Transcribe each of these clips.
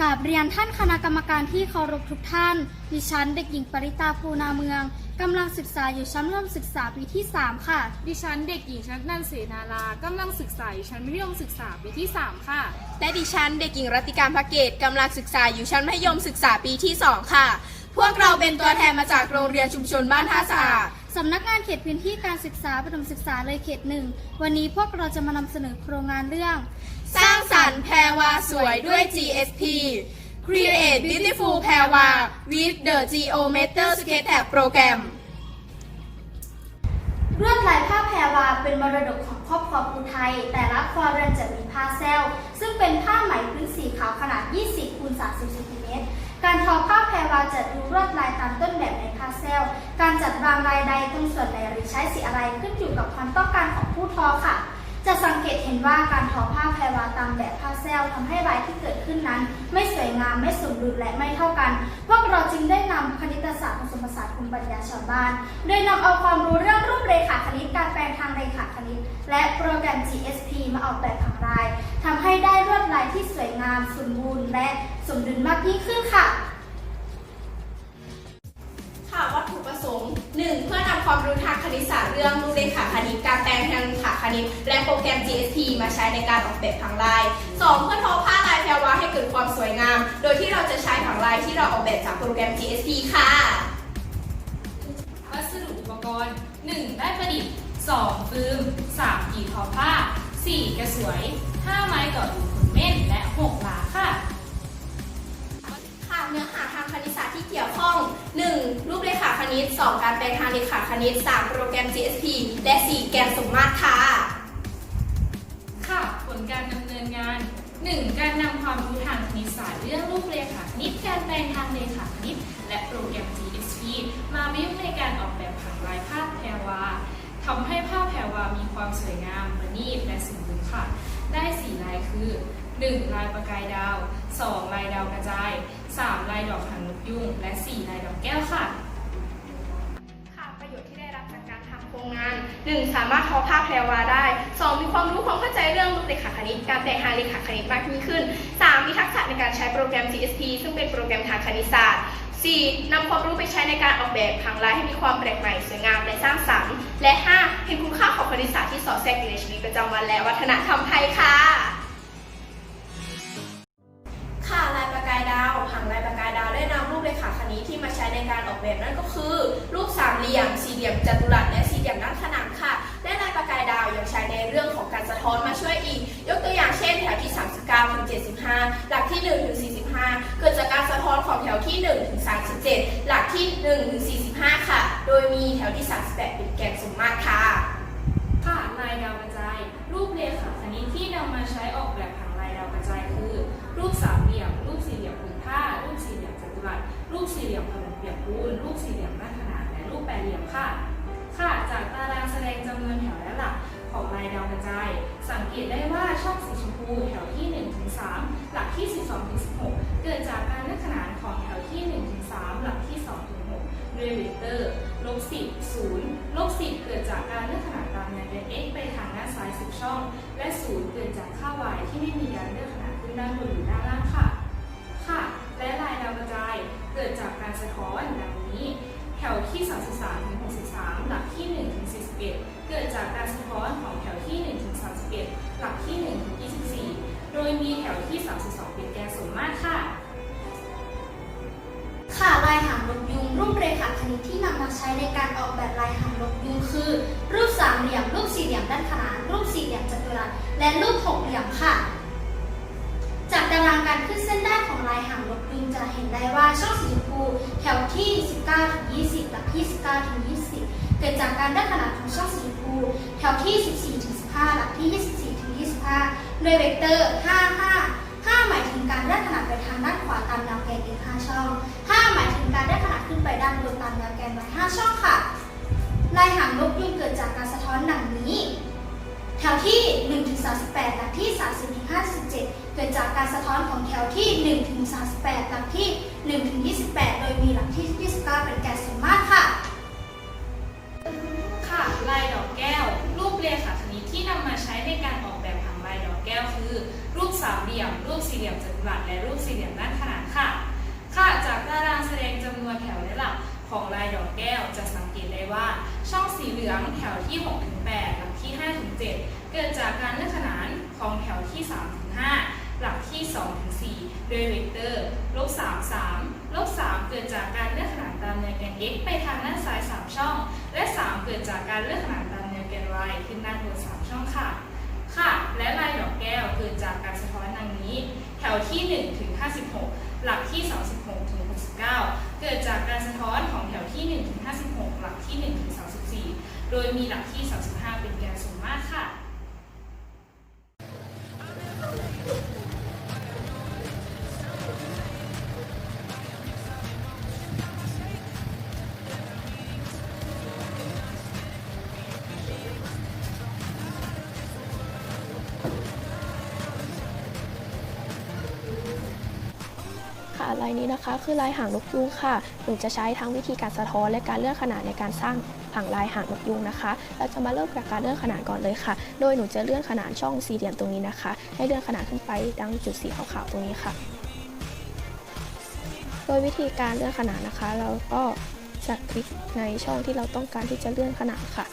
กาบเรียนท่านคณะกรรมการที่เคารพทุกท่าน ดิฉันเด็กหญิงปริตาภูนาเมืองกำลังศึกษาอยู่ชั้นร่วมศึกษาปีที่ 3 ค่ะ ดิฉันเด็กหญิงชนันเสนารากำลังศึกษาอยู่ชั้นมัธยมศึกษาปีที่ 3 ค่ะ และดิฉันเด็กหญิงรัตติการภเกตกำลังศึกษาอยู่ชั้นมัธยมศึกษาปีที่ 2 ค่ะ พวกเราเป็นตัวแทนมาจากโรงเรียนชุมชนบ้านท่าสะอาด สำนักงานเขตพื้นที่การศึกษาประถมศึกษาเลยเขตหนึ่ง วันนี้พวกเราจะมานำเสนอโครงงานเรื่อง สร้างสรรค์แพรวาสวยด้วย GSP Create Beautiful แพรวา with the Geometer Sketch Tab Program ลวดลายผ้าแพรวาเป็นมรดกของครอบครัวภูไทย แต่ละครัวเรือนจะมีผ้าแซลซึ่งเป็นผ้าไหมพื้นสีขาวขนาด 20คูณ30เซนติเมตร การทอผ้าแพรวาจะดูลวดลายตามต้นแบบในผ้าแซล การจัดวางลายใดตรงส่วนไหนหรือใช้สีอะไรขึ้นอยู่กับความต้องการของผู้ทอค่ะ จะสังเกตเห็นว่าการทอผ้าแพรวาตามแบบผ้าแซลทำให้ลายที่เกิดขึ้นนั้น ไม่สวยงามไม่สมดุลและไม่เท่ากัน พวกเราจึงได้นำคณิตศาสตร์ผสมผสานภูมิปัญญาชาวบ้าน โดยนำเอาความรู้เรื่องรูปเรขาคณิตการแปลงทางเรขาคณิต และโปรแกรม GSP มาออกแบบผังลาย ทำให้ได้ลวดลายที่สวยงามสมบูรณ์และสมดุลมากยิ่งขึ้นค่ะ ค่ะวัตถุประสงค์ 1. เพื่อนำความรู้ทางคณิตศาสตร์เรื่องรูปเลขาคณิตการแปลงทางเลขาคณิต และโปรแกรม GSP มาใช้ในการออกแบบผังลาย 2. เพื่อทอผ้าลายแพรวาให้เกิดความสวยงาม โดยที่เราจะใช้ผังลายที่เราออกแบบจากโปรแกรม GSP ค่ะวัสดุอุปกรณ์ 1. ได้ประดิษฐ์ 2. ฟืม 3. กี่ทอผ้า 4. กระสวย 5. ไม้ก่อดูขนเม่นและ6หลาค่ะ ค่ะ เนื้อหาทางคณิตศาสตร์ที่เกี่ยวข้อง 1. รูปเลขาคณิต 2. การแปลงทางเลขาคณิต 3. โปรแกรม GSP และ 4. แกนสมมาตรค่ะ ค่ะ ผลการดำเนินงาน 1. การนำความรู้ทางคณิตศาสตร์เรื่องรูปเลขาคณิต มีความสวยงามประณีตและสมบูรณ์ค่ะ ได้ 4 ลายคือ 1. ลายประกายดาว 2. ลายดาวกระจาย 3. ลายดอกหางนกยุงและ 4 ลายดอกแก้วค่ะค่ะประโยชน์ที่ได้รับจากการทำโครงงาน 1. สามารถทอผ้าแพรวาได้ 2. มีความรู้ความเข้าใจเรื่องรูปเลขาคณิต การแปลงทาเลขาคณิตมากยิ่งขึ้น 3. มีทักษะในการใช้โปรแกรม GSP ซึ่งเป็นโปรแกรมทางคณิตศาสตร์ 4. นำความรู้ไปใช้ในการออกแบบผังลายให้มีความแปลกใหม่สวยงามและสร้างสรรค์ และ 5. เห็นคุณค่าของคณิตศาสตร์ที่สอดแทรกอยู่ในชีวิตประจำวันและวัฒนธรรมไทยค่ะ ค่ะลายประกายดาวผังลายประกายดาวได้นำรูปเลขาคณิตที่มาใช้ในการออกแบบนั่นก็คือ รูปสามเหลี่ยม สี่เหลี่ยมจัตุรัสและสี่เหลี่ยมด้านขนานค่ะ และลายประกายดาวยังใช้ในเรื่องของการสะท้อนมาช่วยอีก ยกตัวอย่างเช่นแถวที่ 39ถึง75 หลักที่1ถึง45 เกิดจากการสะท้อนของแถวที่1ถึง 37 หลักที่ 1 ถึง 45 ค่ะ โดยมีแถวที่ 38 เป็นแกนสมมาตรค่ะ ค่ะลายดาวกระจาย รูปเลขาคณิตที่นำมาใช้ออกแบบผังลายดาวกระจายคือ รูปสามเหลี่ยม รูปสี่เหลี่ยมผืนผ้า รูปสี่เหลี่ยมจัตุรัส รูปสี่เหลี่ยมขนมเปียกปูน รูปสี่เหลี่ยมหน้าขนานและรูปแปดเหลี่ยมค่ะ ค่ะ จากตารางแสดงจำนวนแถวและหลักของลายดาวกระจาย สังเกตได้ว่าช่องสีชมพูแถวที่1ถึง3หลักที่ 12ถึง16 เกิดจากการเลือกขนานของแถวที่1ถึง ถึง6ด้วเลเตอร์ลบสิบศูนย์ลบสิบเกิดจากการเลือกขนาดตามแนวเป็น x ไปทางด้านซ้าย10ช่อง และศูนย์เกิดจากค่า y ที่ไม่มีการเลือกขนาดขึ้นด้านบนหรือด้านล่างค่ะ และรูปหกเหลี่ยมค่ะ จากตารางการขึ้นเส้นได้ของลายหางนกยุงจะเห็นได้ว่าช่องสีชมพูแถวที่ 19ถึง20 หลักที่ 19ถึง20 เกิดจากการได้ขนาดของช่องสีชมพูแถวที่ 14ถึง15 หลักที่ 24ถึง25 โดยเวกเตอร์ 55 5 หมายถึงการได้ขนาดไปทางด้านขวาตามแนวแกนอีก5ช่อง 5 หมายถึงการได้ขนาดขึ้นไปด้านบนตามแนวแกนไว้5ช่องค่ะ ลายหางนกยุงเกิดจากการสะท้อนดังนี้ แถวที่ 1 ถึง 38 หลักที่ 30 ถึง 57 เกิดจากการสะท้อนของแถวที่ 1 ถึง 38 หลักที่ 1 ถึง 28 โดยมีหลักที่ 29 เป็นแกนสมมาตรค่ะ ค่ะ ลายดอกแก้ว รูปเรขาคณิตที่นำมาใช้ในการออกแบบผังลายดอกแก้วคือ รูปสามเหลี่ยม รูปสี่เหลี่ยมจัตุรัส และรูปสี่เหลี่ยมด้านขนานค่ะ ค่ะ จากตารางแสดงจำนวนแถวและหลักของลายดอกแก้วจะสังเกตได้ว่า ช่องสีเหลืองแถวที่6ถึง8 5ถึง7เกิดจากการเลื่อนขนานของแถวที่3ถึง5หลักที่2ถึง4โดยเวกเตอร์ลบ3 3ลบ3เกิดจากการเลื่อนขนานตามแนวแกน x ไปทางด้านซ้าย 3 ช่อง และ 3 เกิดจากการเลื่อนขนานตามแนวแกน y ขึ้นด้านบน 3 ช่องค่ะ ค่ะ และลายดอกแก้วเกิดจากการสะท้อนดังนี้ แถวที่1ถึง56 หลักที่ 36ถึง69 เกิดจากการสะท้อนของแถวที่1ถึง56 หลักที่1ถึง34 โดยมีหลักที่ 35 เป็นแกนสมมาตรค่ะค่ะลายนี้นะคะคือลายหางนกยูงค่ะหนูจะใช้ทั้งวิธีการสะท้อนและการเลือนขนาดในการสร้าง ผังลายหางนกยูงนะคะ เราจะมาเริ่มจากการเลื่อนขนาดก่อนเลยค่ะ โดยหนูจะเลื่อนขนาดช่องสี่เหลี่ยมตรงนี้นะคะ ให้เลื่อนขนาดขึ้นไปดังจุดสีขาวๆตรงนี้ค่ะ โดยวิธีการเลื่อนขนาดนะคะ เราก็จะคลิกในช่องที่เราต้องการที่จะเลื่อนขนาดค่ะ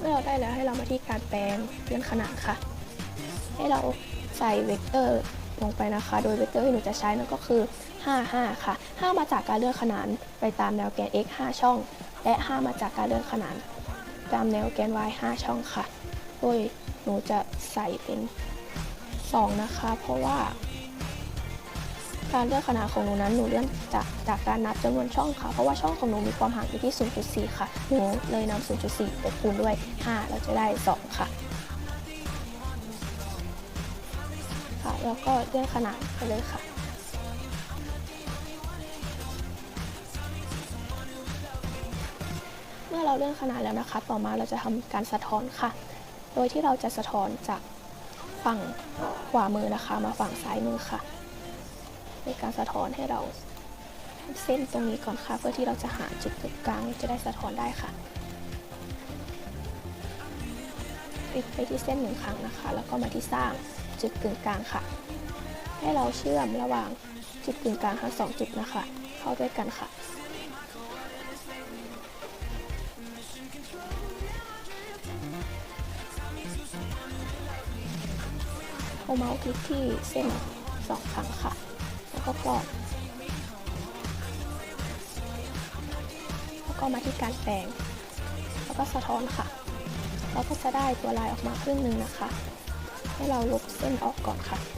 เมื่อเราได้แล้วให้เรามาที่การแปลงเลื่อนขนาดค่ะ ให้เรา ใส่เวกเตอร์ลงไปนะคะ โดยเวกเตอร์ที่หนูจะใช้นั่นก็คือ 5 5 ค่ะ 5 มาจากการเลื่อนขนานไปตามแนวแกน x 5 ช่อง และ 5 มาจากการเลื่อนขนานตามแนวแกน y 5 ช่องค่ะ โดยหนูจะใส่เป็น 2 นะคะ เพราะว่า การเลื่อนขนาดของหนูนั้นหนูเลื่อนจากจากการนับจำนวนช่องค่ะ เพราะว่าช่องของหนูมีความห่างอยู่ที่ 0.4 ค่ะ หนูเลยนำ0.4 ไปคูณด้วย 5 เราจะได้ 2 แล้วก็เลื่อนขนาดไปเลยค่ะ เมื่อเราเลื่อนขนาดแล้วนะคะ ต่อมาเราจะทำการสะท้อนค่ะ โดยที่เราจะสะท้อนจากฝั่งขวามือนะคะ มาฝั่งซ้ายมือค่ะในการสะท้อนให้เราเส้นตรงนี้ก่อนค่ะ เพื่อที่เราจะหาจุดกึ่งกลางจะได้สะท้อนได้ค่ะ คลิกไปที่เส้นหนึ่งครั้งนะคะ แล้วก็มาที่สร้างจุดกึ่งกลางค่ะ ให้เราเชื่อมระหว่างจุดกึ่งกลางทั้งสองจุดนะคะ เข้าด้วยกันค่ะเอาเมาส์คลิกที่เส้นสองครั้งค่ะ แล้วก็กรอบแล้วก็มาที่การแปลง แล้วก็สะท้อนค่ะ เราก็จะได้ตัวลายออกมาครึ่งหนึ่งนะคะ ให้เราลบเส้นออกก่อนค่ะค่ะ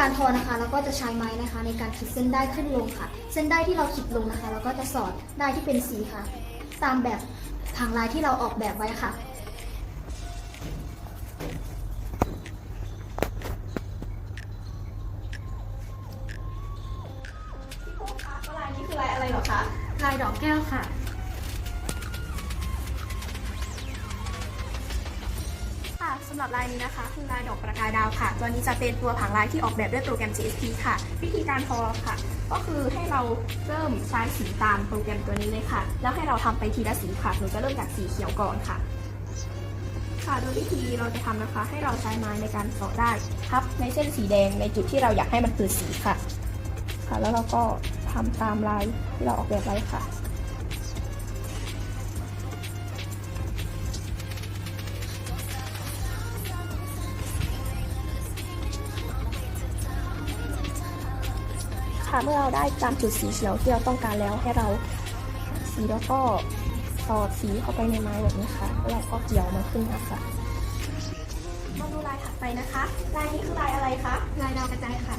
การทอนะคะเราก็จะใช้ไม้นะคะ ในการขีดเส้นได้ขึ้นลงค่ะ เส้นได้ที่เราขีดลงนะคะ เราก็จะสอดได้ที่เป็นสีค่ะ ตามแบบทางลายที่เราออกแบบไว้ค่ะ สำหรับลายนี้นะคะคือลายดอกประกายดาวค่ะ ตัวนี้จะเป็นตัวผังลายที่ออกแบบด้วยโปรแกรม CSP ค่ะ วิธีการทอค่ะ ก็คือให้เราเริ่มใช้สีตามโปรแกรมตัวนี้เลยค่ะ แล้วให้เราทำไปทีละสีค่ะหนูจะเริ่มจากสีเขียวก่อนค่ะ ค่ะโดยวิธีเราจะทำนะคะ ให้เราใช้ไม้ในการต่อได้ทับในเส้นสีแดงในจุดที่เราอยากให้มันเกิดสีค่ะ ค่ะ แล้วเราก็ทำตามลายที่เราออกแบบไว้ค่ะ ค่ะเมื่อเราได้ตามจุดสีเขียวที่เราต้องการแล้วให้เราสีแล้วก็สอดสีเข้าไปในไม้แบบนี้ค่ะแล้วเราก็เกี่ยวมันขึ้นมาค่ะมาดูลายถัดไปนะคะ ลายนี้คือลายอะไรคะ ลายดาวกระจายค่ะ